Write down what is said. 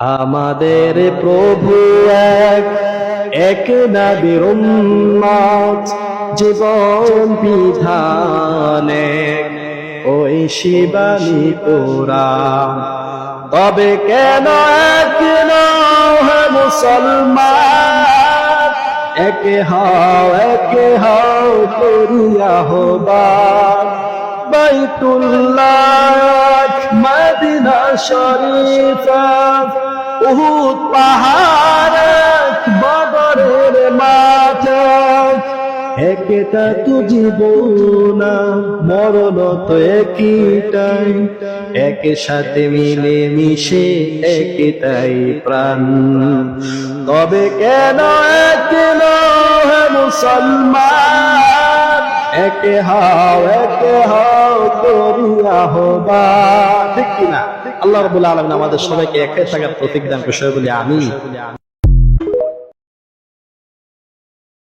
আমাদের প্রভু এক এক নবীর জীবন বিধানে। ওই শিবানী কোরআন তবে কেন এক মুসলমান? একে হও একে হও করিয়া হবান বাইতুল্লাহ শরীফা, উহুদ পাহাড়, বদরের মাঠে। একেটা তু জীবন, মরণ তো একে সাথে মিলে মিশে একটাই প্রাণ। তবে কেন মুসলমান? একে হাও একে হাও করিয়া হবা কিনা? আল্লাহ রবুল্লা আলমিন আমাদের সবাইকে একাই থাকার প্রতিজ্ঞান বিষয় বলি আমি